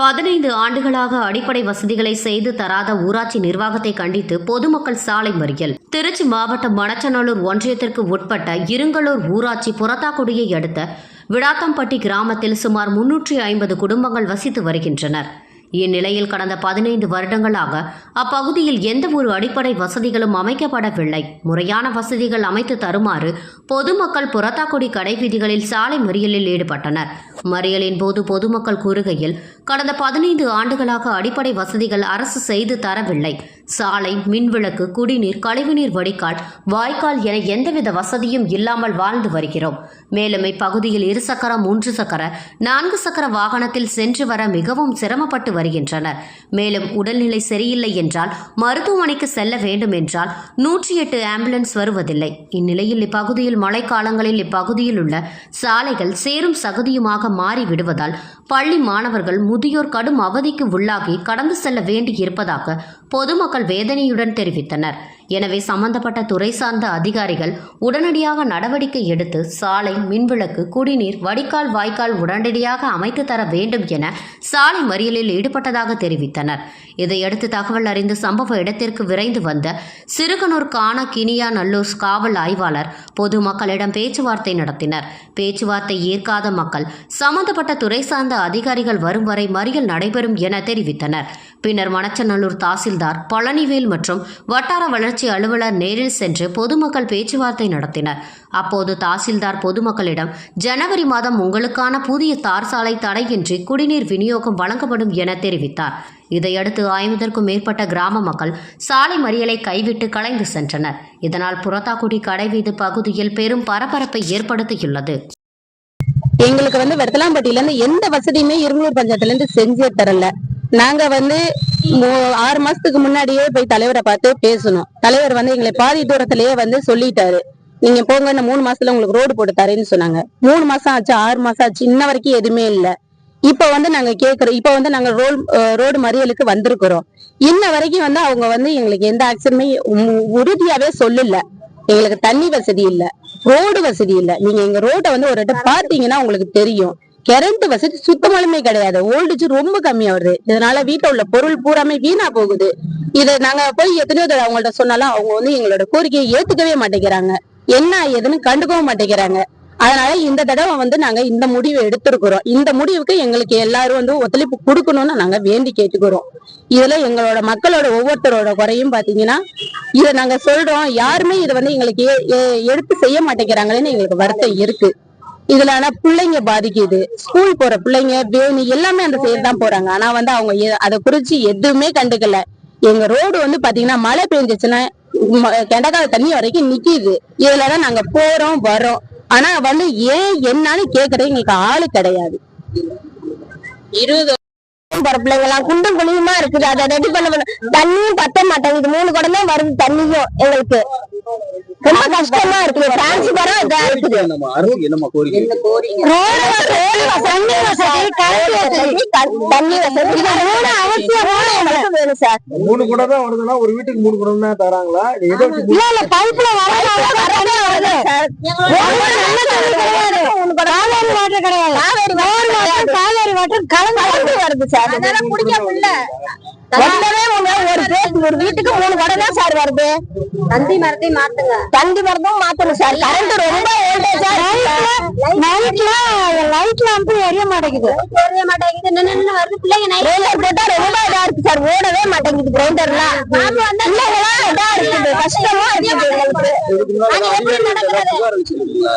பதினைந்து ஆண்டுகளாக அடிப்படை வசதிகளை செய்து தராத ஊராட்சி நிர்வாகத்தை கண்டித்து பொதுமக்கள் சாலை மறியல். திருச்சி மாவட்டம் மணச்சநல்லூர் ஒன்றியத்திற்கு உட்பட்ட இருங்கலூர் ஊராட்சி புறத்தாக்குடியை அடுத்த விடாத்தம்பட்டி கிராமத்தில் சுமார் முன்னூற்றி ஐம்பது குடும்பங்கள் வசித்து வருகின்றனர். இந்நிலையில் கடந்த பதினைந்து வருடங்களாக அப்பகுதியில் எந்த ஒரு அடிப்படை வசதிகளும் அமைக்கப்படவில்லை. முறையான வசதிகள் அமைத்து தருமாறு பொதுமக்கள் புறத்தாக்குடி கடைவீதிகளில் சாலை மறியலில் ஈடுபட்டனர். மறியலின் போது பொதுமக்கள் கூறுகையில் கடந்த பதினைந்து ஆண்டுகளாக அடிப்படை வசதிகள் அரசு செய்து தரவில்லை. சாலை மின்விளக்கு குடிநீர் கழிவுநீர் வடிகால் வாய்க்கால் என எந்தவித வசதியும் இல்லாமல் வாழ்ந்து வருகிறோம். மேலும் இப்பகுதியில் இருசக்கர மூன்று சக்கர நான்கு சக்கர வாகனத்தில் சென்று வர மிகவும் சிரமப்பட்டு வருகின்றனர். மேலும் உடல்நிலை சரியில்லை என்றால் மருத்துவமனைக்கு செல்ல வேண்டும் என்றால் நூற்றி எட்டு ஆம்புலன்ஸ் வருவதில்லை. இந்நிலையில் இப்பகுதியில் மழைக்காலங்களில் இப்பகுதியில் உள்ள சாலைகள் சேரும் சகதியுமாக மாறி விடுவதால் பள்ளி மாணவர்கள் முதியோர் கடும் அவதிக்கு உள்ளாகி கடந்து செல்ல வேண்டியிருப்பதாக பொதுமக்கள் வேதனையுடன் தெரிவித்தனர். எனவே சம்பந்தப்பட்ட துறை சார்ந்த அதிகாரிகள் உடனடியாக நடவடிக்கை எடுத்து சாலை மின்விளக்கு குடிநீர் வடிகால் வாய்க்கால் உடனடியாக அமைத்து தர வேண்டும் என சாலை மறியலில் ஈடுபட்டதாக தெரிவித்தனர். இதையடுத்து தகவல் அறிந்து சம்பவ இடத்திற்கு விரைந்து வந்த சிறுகனூர் காண கினியா நல்லூர் காவல் ஆய்வாளர் பொதுமக்களிடம் பேச்சுவார்த்தை நடத்தினர். பேச்சுவார்த்தை ஏற்காத மக்கள் சம்பந்தப்பட்ட துறை சார்ந்த அதிகாரிகள் வரும் வரை மறியல் நடைபெறும் என தெரிவித்தனர். பின்னர் மணச்சநல்லூர் தாசில் தாசில்தார் பழனிவேல் மற்றும் வட்டார வளர்ச்சி அலுவலர் நேரில் சென்று பொதுமக்கள் பேச்சுவார்த்தை நடத்தினர். அப்போது தாசில்தார் பொதுமக்களிடம் ஜனவரி மாதம் உங்களுக்கான புதிய தார் சாலை தடையின்றி குடிநீர் விநியோகம் வழங்கப்படும் என தெரிவித்தார். இதையடுத்து ஐம்பதற்கும் மேற்பட்ட கிராம மக்கள் சாலை மறியலை கைவிட்டு கலைந்து சென்றனர். இதனால் புறத்தாக்குடி கடைவீதி பகுதியில் பெரும் பரபரப்பை ஏற்படுத்தியுள்ளது. எங்களுக்கு வந்து வெத்தலாம்பட்டியில இருந்து எந்த வசதியுமே இருங்கூர் பஞ்சாயத்துல இருந்து செஞ்சே தரல. நாங்க வந்து ஆறு மாசத்துக்கு முன்னாடியே போய் தலைவரை பார்த்து பேசணும். தலைவர் வந்து எங்களை பாதி தூரத்திலேயே வந்து சொல்லிட்டாரு. நீங்க போங்க இந்த மூணு மாசத்துல உங்களுக்கு ரோடு போட்டு தரேன்னு சொன்னாங்க. மூணு மாசம் ஆச்சு ஆறு மாசம் ஆச்சு. இன்ன வரைக்கும் எதுவுமே இல்ல. இப்ப வந்து நாங்க கேக்குறோம். இப்ப வந்து நாங்க ரோல் ரோடு மறியலுக்கு வந்திருக்கிறோம். இன்ன வரைக்கும் வந்து அவங்க வந்து எங்களுக்கு எந்த ஆக்சனுமே உறுதியாவே சொல்லல. எங்களுக்கு தண்ணி வசதி இல்ல. ரோடு வசதி இல்ல. நீங்க எங்க ரோட்டை வந்து ஒரு இடம் பாத்தீங்கன்னா உங்களுக்கு தெரியும். கரண்ட் வசதி சுத்தமாலுமே கிடையாது. ஓல்டேஜ் ரொம்ப கம்மியா வருது இதனால வீட்டுல உள்ள பொருள் பூராமே வீணா போகுது. இதை நாங்க போய் எத்தனையோ தடவை அவங்கள்ட்ட சொன்னாலும் அவங்க வந்து எங்களோட கோரிக்கையை ஏத்துக்கவே மாட்டேங்கிறாங்க. என்ன ஏதுன்னு கண்டுக்கவும் மாட்டேங்கிறாங்க. அதனால இந்த தடவை வந்து நாங்க இந்த முடிவை எடுத்திருக்கிறோம். இந்த முடிவுக்கு எங்களுக்கு எல்லாரும் வந்து ஒத்துழைப்பு கொடுக்கணும்னு நாங்க வேண்டி கேட்டுக்கிறோம். இதுல எங்களோட மக்களோட ஒவ்வொருத்தரோட குறையும் பாத்தீங்கன்னா இதை நாங்க சொல்றோம். யாருமே இதை வந்து எங்களுக்கு எடுத்து செய்ய மாட்டேங்கிறாங்களேன்னு எங்களுக்கு வருத்தம் இருக்கு. இதுல ஆனா பிள்ளைங்க பாதிக்குது. ஸ்கூல் போற பிள்ளைங்க வேணி எல்லாமே அந்த சைடு தான் போறாங்க. ஆனா வந்து அவங்க அதை குறிச்சு எதுவுமே கண்டுக்கல. எங்க ரோடு வந்து பாத்தீங்கன்னா மழை பெஞ்சிச்சுன்னா கிணக்கால தண்ணி வரைக்கும் நிக்கிது. இதுலதான் நாங்க போறோம் வரோம் ஆனா வந்து ஏன் என்னன்னு கேக்குறது எங்களுக்கு ஆளு கிடையாது. இருபது போற பிள்ளைங்க எல்லாம் குண்டும் குழியுமா இருக்குது. அதை ரெடி பண்ண தண்ணியும் பத்த தான் வருது தண்ணியும் எங்களுக்கு ரொம்ப கஷ்டமா இருக்குது. டிரான்ஸ்பரம் இதா இருக்குது. தண்ணி வசதி, தண்ணி வசதி இது மூணு அவசியமான எங்களுக்கு. வேணும் சார். மூணு குடம் தான் வருதுன்னா ஒரு வீட்டுக்கு மூணு குடம் தான் தராங்களா இது எதை வச்சு இல்ல இல்ல பைப்ல வரவே வரவே வருது. சார். ரோடு நல்ல தண்ணி கிடையாது. காவேரி வாட்டர் கிடையாது. காவேரி வாட்டர் காவேரி வாட்டர் கலந்து வருது சார். அதனால குடிக்க முடியல. ஒன்றவே மூணு ஒரு வீட்டுக்கு மூணு தான் சார் வருது. தந்தி மரத்தை மாத்துங்க. தந்தி மரத்தும் மாத்தணும் சார். கரண்ட் ரொம்ப வோல்டேஜா நைட்ல லைட் லாம்ப் எரிய மாட்டேங்குது. எரிய மாட்டேங்குது. நின்னு வருது. பிள்ளைங்க நைட் போட்டா ரொம்ப இதா இருக்கு சார். ஓடவே மாட்டேங்குது கிரைண்டர்லாம் பிள்ளைங்களாம் இதா இருக்குது. கஷ்டமா இருக்குது.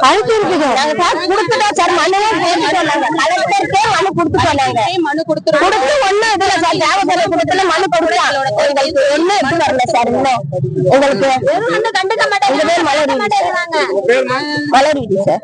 அழுத்தி இருக்குது. நாங்க சார் கொடுத்துட்டோம் சார் மனுவும் பேசிட்டோம் நாங்க கலெக்டருக்கே மனு கொடுத்துட்டோம் நாங்க மனு கொடுத்து இதுல சார் தேவசர கொடுத்துல மனு கொடுக்கலாம் எங்களுக்கு ஒண்ணும் இது வரல சார் இன்னும் எங்களுக்கு கண்டுக்க மாட்டேங்க மலர்? மலர் சார்.